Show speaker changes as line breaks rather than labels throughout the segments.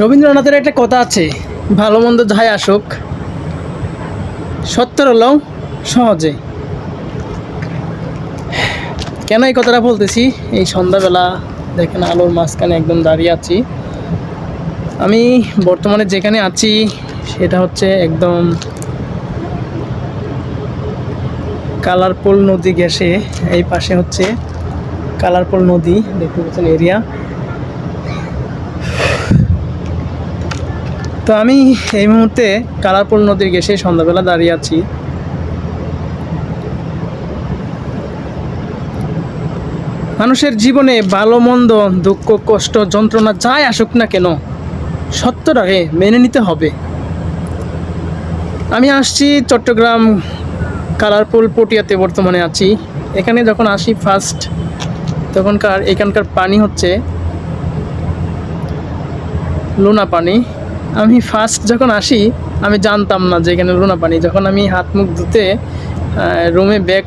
রবীন্দ্রনাথের একটা কথা আছে, ভালো মন্দ যাই আসুক সত্তর হলেও সহজে। কেন এই কথাটা বলতেছি? এই সন্ধ্যাবেলা দেখেন আলোর মাঝখানে একদম দাঁড়িয়ে আছি। আমি বর্তমানে যেখানে আছি, সেটা হচ্ছে একদম কালারপুল নদী ঘেসে এই পাশে হচ্ছে কালারপুল নদী, দেখতে পাচ্ছেন এরিয়া তো আমি এই মুহূর্তে কালারপুল নদীর ঘেসে সন্ধ্যাবেলা দাঁড়িয়ে আছি। মানুষের জীবনে ভালো, মন্দ, দুঃখ, কষ্ট, যন্ত্রণা যাই আসুক না কেন, সত্যটাকে মেনে নিতে হবে। আমি আসছি চট্টগ্রাম কালারপুল পটিয়াতে বর্তমানে আছি। এখানে যখন আসি ফার্স্ট তখনকার এখানকার পানি হচ্ছে লোনা পানি। আমি ফার্স্ট যখন আসি, আমি জানতাম না যে এখানে লোনা পানি। যখন আমি হাত মুখ ধুতে রুমে ব্যাগ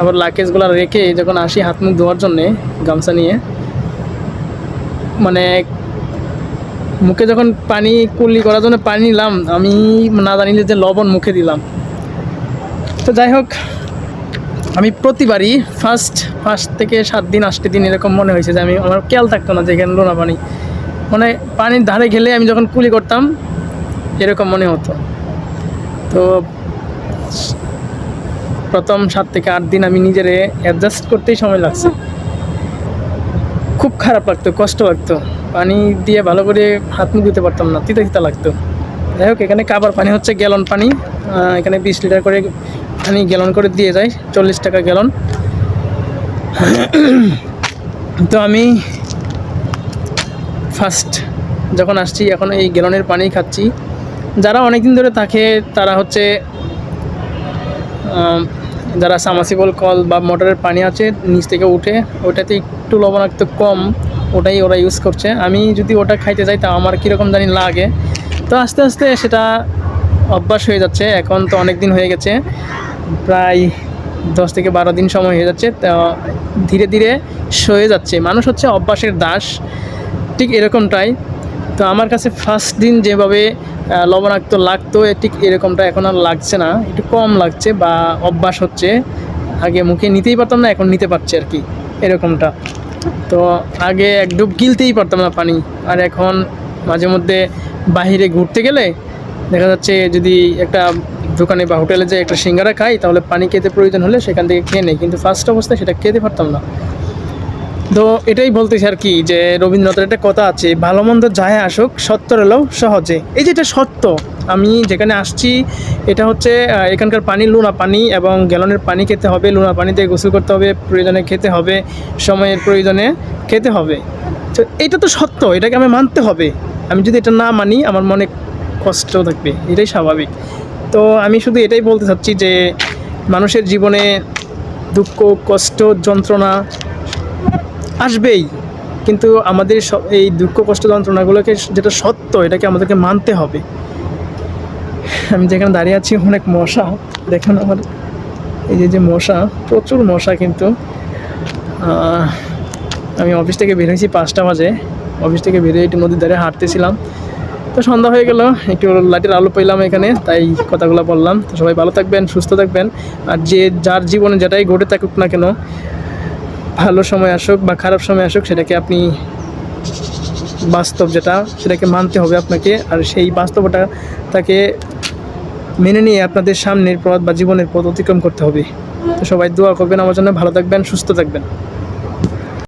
আবার লাকেজগুলো রেখে যখন আসি হাত মুখ ধোয়ার জন্যে গামছা নিয়ে মানে মুখে যখন পানি কুলি করার জন্য পানি নিলাম, আমি না জানিলে যে লবণ মুখে দিলাম। তো যাই হোক, আমি প্রতিবারই ফার্স্ট ফার্স্ট থেকে সাত দিন, আটটি দিন এরকম মনে হয়েছে যে আমি, আমার খেয়াল থাকতো না যে এখানে লোনা পানি। মানে পানির ধারে গেলে আমি যখন কুলি করতাম, এরকম মনে হতো। তো প্রথম সাত থেকে আট দিন আমি নিজেরে অ্যাডজাস্ট করতেই সময় লাগছে। খুব খারাপ লাগতো, কষ্ট লাগতো। পানি দিয়ে ভালো করে হাত মুখ দিতে পারতাম না, তিতা তিতা লাগতো। যাই হোক, এখানে কাবার পানি হচ্ছে গ্যালন পানি। এখানে বিশ লিটার করে পানি গ্যালন করে দিয়ে যায়, চল্লিশ টাকা গ্যালন। তো আমি ফার্স্ট যখন আসছি, এখন এই গ্যালনের পানি খাচ্ছি। যারা অনেক দিন ধরে থাকে, তারা হচ্ছে যারা সামাসিবল কল বা মোটরের পানি আছে, নিচ থেকে উঠে, ওটাতে একটু লবণাক্ত কম, ওটাই ওরা ইউজ করছে। আমি যদি ওটা খাইতে যাই, তা আমার কীরকম জানি লাগে। তো আস্তে আস্তে সেটা অভ্যাস হয়ে যাচ্ছে। এখন তো অনেক দিন হয়ে গেছে। প্রায় দশ থেকে বারো দিন সময় হয়ে যাচ্ছে। তো ধীরে ধীরে সয়ে যাচ্ছে। মানুষ হচ্ছে অভ্যাসের দাস। ঠিক এরকমটাই। তো আমার কাছে ফার্স্ট দিন যেভাবে লবণাক্ত লাগতো ঠিক এরকমটা এখন আর লাগছে না। একটু কম লাগছে বা অভ্যাস হচ্ছে। আগে মুখে নিতেই পারতাম না, এখন নিতে পারছি আর কি, এরকমটা। তো আগে এক ডুব গিলতেই পারতাম না পানি। আর এখন মাঝে মধ্যে বাহিরে ঘুরতে গেলে দেখা যাচ্ছে যদি একটা দোকানে বা হোটেলে যে একটা সিঙ্গারা খাই, তাহলে পানি খেতে প্রয়োজন হলে সেখান থেকে খেয়ে নেই। কিন্তু ফার্স্ট অবস্থায় সেটা খেতে পারতাম না। তো এটাই বলতেছি আর কি যে রবীন্দ্রনাথের একটা কথা আছে, ভালো মন্দ যায় আসুক, সত্য এলেও সহজে। এই যে এটা সত্য, আমি যেখানে আসছি, এটা হচ্ছে এখানকার পানি লুনা পানি এবং গ্যালনের পানি খেতে হবে, লুনা পানিতে গোসল করতে হবে, প্রয়োজনে খেতে হবে, সময়ের প্রয়োজনে খেতে হবে। তো এটা তো সত্য, এটাকে আমি মানতে হবে। আমি যদি এটা না মানি, আমার মনে কষ্ট থাকবে, এটাই স্বাভাবিক। তো আমি শুধু এটাই বলতে চাচ্ছি যে, মানুষের জীবনে দুঃখ, কষ্ট, যন্ত্রণা আসবেই। কিন্তু আমাদের এই দুঃখ, কষ্ট, যন্ত্রণাগুলোকে যেটা সত্য, এটাকে আমাদেরকে মানতে হবে। আমি যেখানে দাঁড়িয়ে আছি অনেক মশা। দেখেন আমার এই যে যে মশা, প্রচুর মশা কিন্তু। আমি অফিস থেকে বের হয়েছি পাঁচটা বাজে। অফিস থেকে বেরিয়ে একটু নদীর ধারে হাঁটতেছিলাম। তো সন্ধ্যা হয়ে গেল, একটু লাইটের আলো পেলাম এখানে, তাই কথাগুলো বললাম। তো সবাই ভালো থাকবেন, সুস্থ থাকবেন। আর যে, যার জীবনে যেটাই ঘটে থাকুক না কেন ভালো সময় আসুক বা খারাপ সময় আসুক, সেটাকে আপনি বাস্তব যেটা, সেটাকে মানতে হবে আপনাকে। আর সেই বাস্তবটা তাকে মেনে নিয়ে আপনাদের সামনের পথ বা জীবনের পথ অতিক্রম করতে হবে। তো সবাই দোয়া করবেন, আমার জন্য ভালো থাকবেন, সুস্থ থাকবেন।